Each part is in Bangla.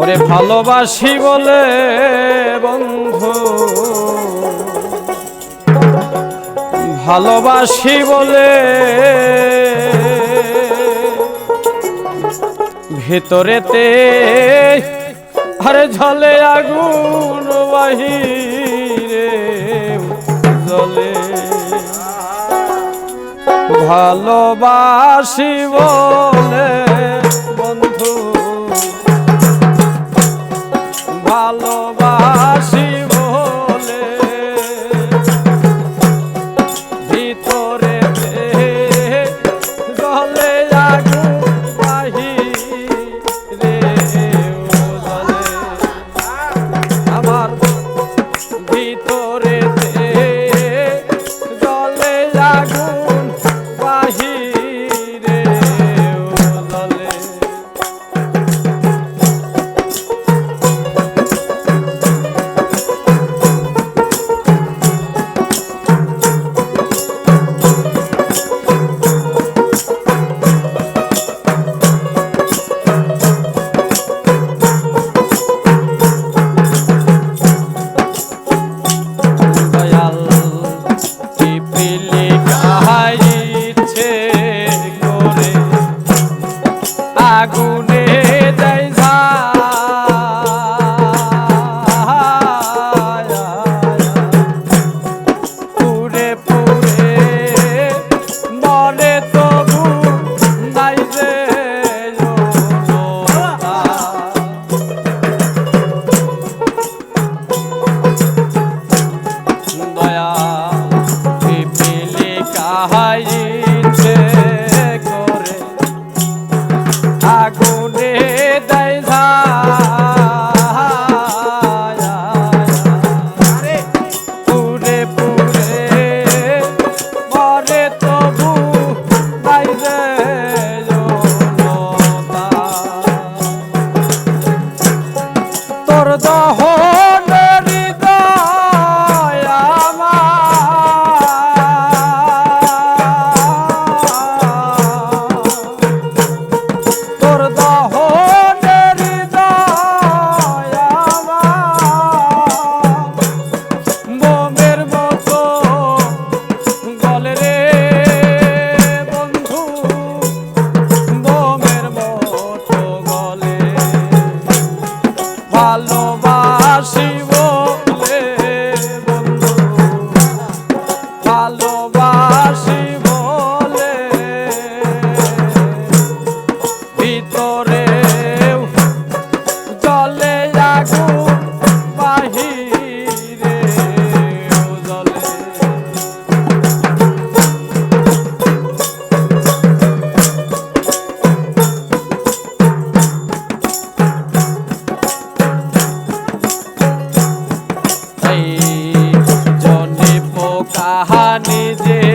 ওরে ভালোবাসি বলে বন্ধু। ভালোবাসি বলে ভেতরেতে আরে ঝলে আগুন বাহিরে জলে ভালোবাসি বলে বন্ধু। go দহ তাহা নিজে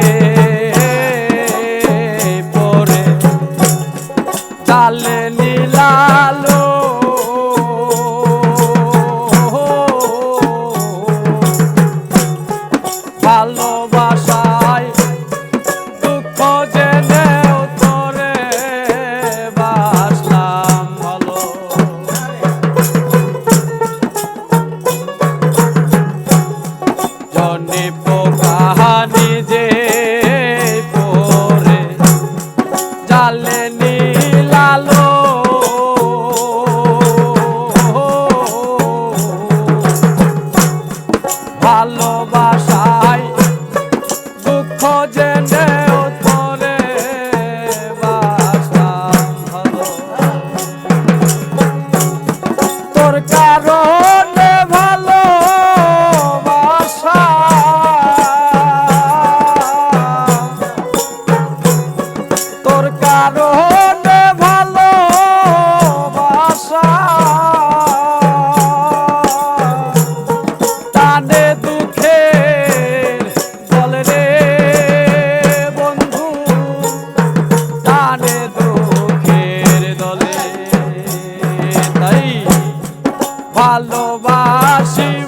Sim.